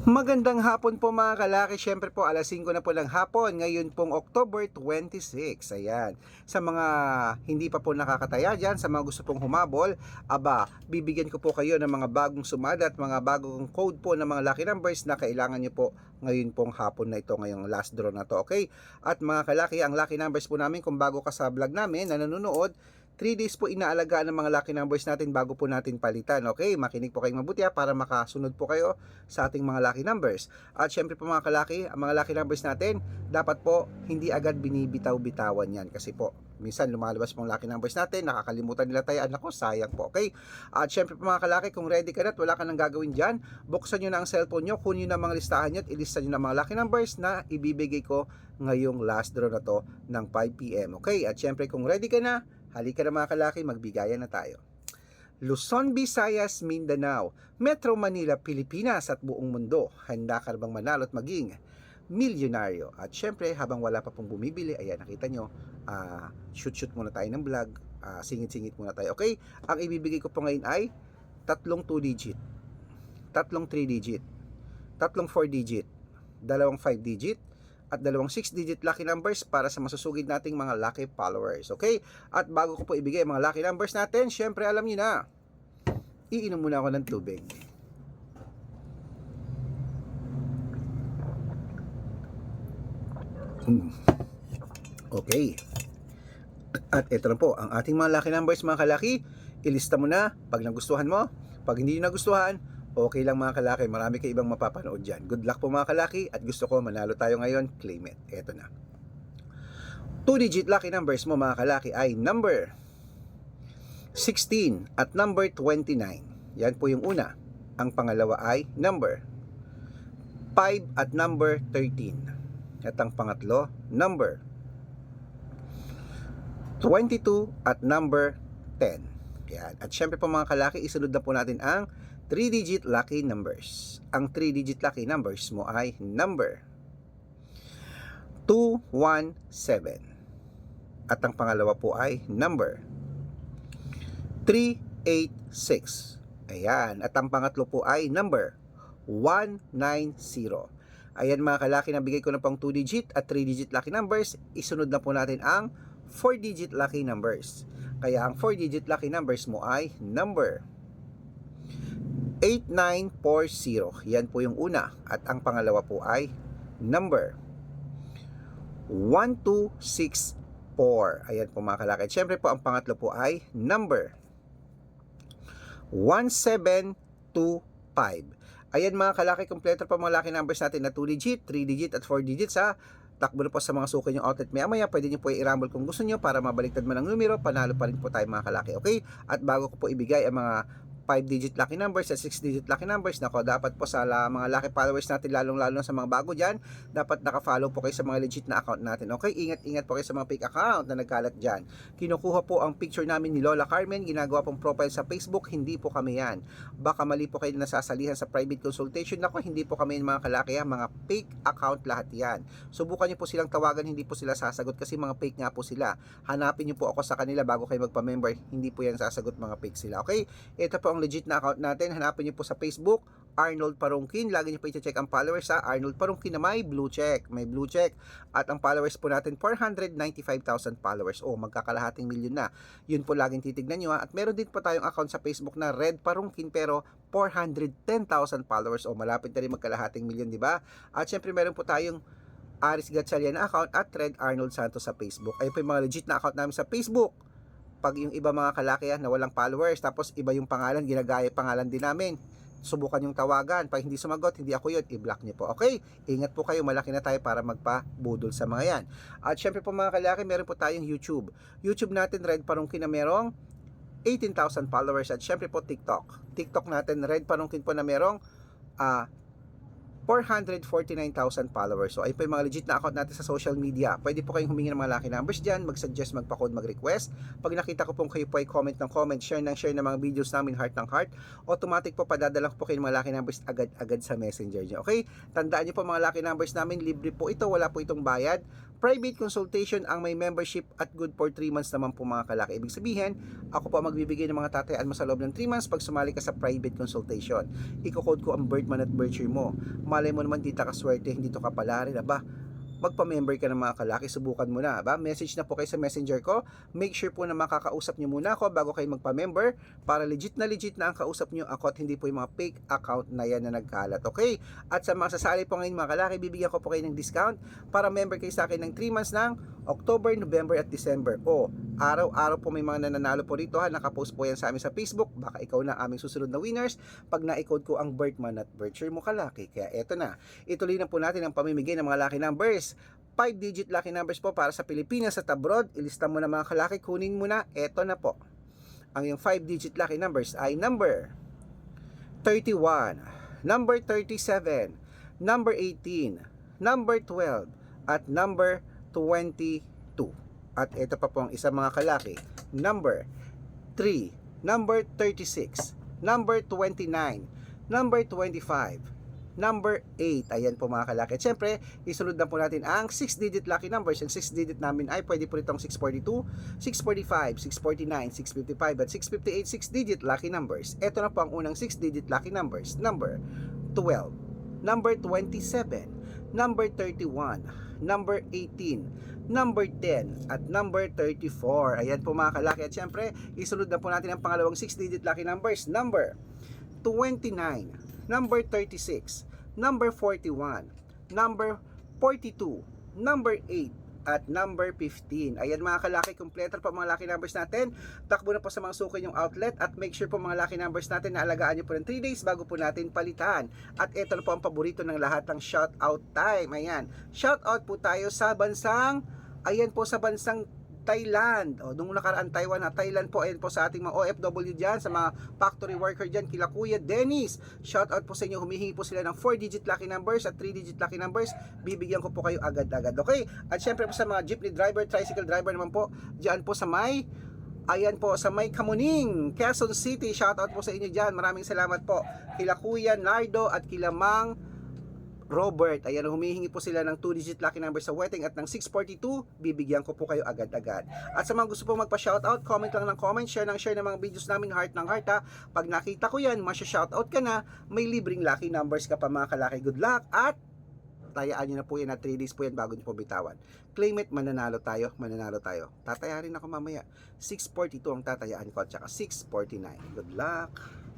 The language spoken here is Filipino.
Magandang hapon po mga kalaki. Siyempre po alas 5 na po ng hapon. Ngayon pong October 26. Ayan. Sa mga hindi pa po nakakataya dyan, sa mga gusto pong humabol, aba, bibigyan ko po kayo ng mga bagong sumada at mga bagong code po ng mga lucky numbers na kailangan nyo po ngayon pong hapon na ito, ngayong last draw na to. Okay? At mga kalaki, ang lucky numbers po namin, kung bago ka sa vlog namin na nanonood, 3 days po inaalagaan ng mga lucky numbers natin bago po natin palitan. Okay, makinig po kayong mabuti ha, para makasunod po kayo sa ating mga lucky numbers. At syempre po mga kalaki, ang mga lucky numbers natin, dapat po hindi agad binibitaw-bitawan yan. Kasi po, minsan lumalabas pong lucky numbers natin, nakakalimutan nila tayo, anak ko, sayang po. Okay? At syempre po mga kalaki, kung ready ka na at wala ka nang gagawin dyan, buksan nyo na ang cellphone nyo, kunin nyo na mga listahan nyo at ilista nyo na mga lucky numbers na ibibigay ko ngayong last draw na to ng 5pm. Okay? At syempre kung ready ka na, Halika na mga kalaki, magbigayan na tayo. Luzon, Visayas, Mindanao, Metro Manila, Pilipinas at buong mundo. Handa ka bang manalo at maging milyonaryo? At syempre, habang wala pa pong bumibili, ayan, nakita nyo, ah, shoot-shoot muna tayo ng vlog, ah, singit-singit muna tayo. Okay? Ang ibibigay ko po ngayon ay tatlong 2 digit, tatlong 3 digit, tatlong 4 digit, dalawang 5 digit, at dalawang 6-digit lucky numbers para sa masusugid nating mga lucky followers. Okay? At bago ko po ibigay mga lucky numbers natin, syempre alam niyo na, iinom muna ako ng tubig. Hmm. Okay. At ito na po, ang ating mga lucky numbers mga kalaki, ilista mo na pag nagustuhan mo. Pag hindi nagustuhan, okay lang mga kalaki, marami kayo ibang mapapanood dyan. Good luck po mga kalaki at gusto ko manalo tayo ngayon, claim it. Eto na. 2-digit lucky numbers mo mga kalaki ay number 16 at number 29. Yan po yung una. Ang pangalawa ay number 5 at number 13. At ang pangatlo, number 22 at number 10. Yan. At syempre po mga kalaki, isunod na po natin ang 3-digit lucky numbers. Ang 3-digit lucky numbers mo ay number 217. At ang pangalawa po ay number 386. Ayan. At ang pangatlo po ay number 190. Ayan mga kalaki, nabigay ko na pang 2-digit at 3-digit lucky numbers. Isunod na po natin ang 4-digit lucky numbers. Kaya ang 4-digit lucky numbers mo ay number 8940. Yan po yung una. At ang pangalawa po ay number 1264. Ayan po mga kalakad. Siyempre po ang pangatlo po ay number 1725. Ayan mga kalaki, kompleto po mga lucky numbers natin na 2 digit, 3 digit at 4 digits ha. Takbo na po sa mga suki yung outlet maya maya. Pwede nyo po i-rumble kung gusto nyo para mabaliktad man ang numero. Panalo pa rin po tayo mga kalaki. Okay? At bago ko po ibigay ang mga 5-digit lucky numbers at 6-digit lucky numbers. Nako, dapat po sa mga lucky followers natin, lalong-lalo sa mga bago dyan, dapat naka-follow po kayo sa mga legit na account natin. Okay? Ingat-ingat po kayo sa mga fake account na nagkalat dyan. Kinukuha po ang picture namin ni Lola Carmen, ginagawa pong profile sa Facebook, hindi po kami yan. Baka mali po kayo nasasalihan sa private consultation. Nako, hindi po kami mga kalaki, ha? mga fake account lahat yan. Subukan niyo po silang tawagan, hindi po sila sasagot kasi mga fake nga po sila. Hanapin niyo po ako sa kanila bago kayo magpa-member, hindi po yan sasagot mga fake sila. Okay? Ito po ang legit na account natin. Hanapin niyo po sa Facebook, Arnold Parungkin. Lagi niyo po i-check ang followers sa Arnold Parungkin na may blue check. May blue check. At ang followers po natin, 495,000 followers. O, magkakalahating milyon na. Yun po laging titignan nyo. ha. At meron din po tayong account sa Facebook na Red Parungkin pero 410,000 followers. O, malapit na rin magkalahating milyon, di ba? At syempre meron po tayong Aris Gatchalian na account at Red Arnold Santos sa Facebook. Ayun po yung mga legit na account namin sa Facebook pag yung iba mga kalaki yan na walang followers tapos iba yung pangalan, ginagaya pangalan din namin. Subukan yung tawagan. Pag hindi sumagot, hindi ako yun, i-block nyo po. Okay, ingat po kayo, malaki na tayo para magpa-budol sa mga yan. At syempre po mga kalaki, meron po tayong YouTube. YouTube natin, Red Parungkin na merong 18,000 followers. At syempre po TikTok. TikTok natin, Red Parungkin po na merong ah 449,000 followers. So, ayun po yung mga legit na account natin sa social media. Pwede po kayong humingi ng mga lucky numbers dyan, mag-suggest, magpa-code, mag-request. Pag nakita ko pong kayo po ay comment ng comment, share ng share ng mga videos namin, heart ng heart, automatic po padadala ko po kayo ng mga lucky numbers agad-agad sa messenger nyo. Okay? Tandaan nyo po mga lucky numbers namin, libre po ito, wala po itong bayad. Private consultation ang may membership at good for 3 months naman po mga kalaki. Ibig sabihin, ako po magbibigay ng mga tatayaan mo sa loob ng 3 months pag sumali ka sa private consultation. Iko-code ko ang birth month at birth year mo. Malay mo naman di ka swerte, hindi to kapala rin, aba, magpa-member ka ng mga kalaki, subukan mo na, ba? Message na po kayo sa messenger ko. Make sure po na makakausap nyo muna ako bago kayo magpa-member para legit na legit na ang kausap nyo ako at hindi po yung mga fake account na yan na nagkalat. Okay? At sa mga sasali po ngayon mga kalaki, bibigyan ko po kayo ng discount para member kayo sa akin ng 3 months ng October, November at December. O, araw-araw po may mga nananalo po rito ha. Nakapost po yan sa amin sa Facebook. Baka ikaw na aming susunod na winners pag na-code ko ang birth month at birth year mo kalaki. Kaya eto na. Ituloy na po natin ang pamimigay ng mga lucky numbers. 5-digit lucky numbers po para sa Pilipinas at abroad. Ilista mo na mga kalaki. Kunin mo na. Eto na po. Ang yung 5-digit lucky numbers ay number 31, number 37, number 18, number 12, at number 22. At ito pa po ang isang mga kalaki. Number 3, number 36, number 29, number 25, number 8. Ayan po mga kalaki. At syempre, isunod na po natin ang 6-digit lucky numbers. Ang 6-digit namin ay pwede po itong 642, 645, 649, 655, at 658 6-digit lucky numbers. Ito na po ang unang 6-digit lucky numbers. Number 12, number 27, number 31, number 18, number 10, at number 34. Ayan po mga kalaki. At syempre, isunod na po natin ang pangalawang 6-digit lucky numbers. Number 29, number 36, number 41, number 42, number 8, at number 15. Ayan mga kalaki, kompleto pa mga lucky numbers natin. Takbo na po sa mga suki yung outlet at make sure po mga lucky numbers natin na alagaan nyo po ng 3 days bago po natin palitan. At ito na po ang paborito ng lahat ng shout out time. Ayan, shout out po tayo sa bansang, ayan po sa bansang Thailand. O, nung nakaraan Taiwan na Thailand po, ayan po sa ating mga OFW dyan, sa mga factory worker dyan, kila Kuya Dennis. Shout out po sa inyo, humihingi po sila ng 4-digit lucky numbers at 3-digit lucky numbers. Bibigyan ko po kayo agad-agad. Okay? At syempre po sa mga jeepney driver, tricycle driver naman po, dyan po sa may Ayan po sa May Kamuning, Quezon City. Shout out po sa inyo dyan. Maraming salamat po. Kila Kuya Nardo at kila Mang Robert, ayan, humihingi po sila ng 2-digit lucky number sa wedding at ng 642, bibigyan ko po kayo agad-agad. At sa mga gusto po magpa-shoutout, comment lang ng comment, share ng share ng mga videos namin, heart ng heart ha. Pag nakita ko yan, masya-shoutout ka na, may libreng lucky numbers ka pa mga kalaki. Good luck at tayaan nyo na po yan at 3 days po yan bago nyo po bitawan. Claim it, mananalo tayo, mananalo tayo. Tatayarin ako mamaya. 642 ang tatayaan ko at saka 649. Good luck!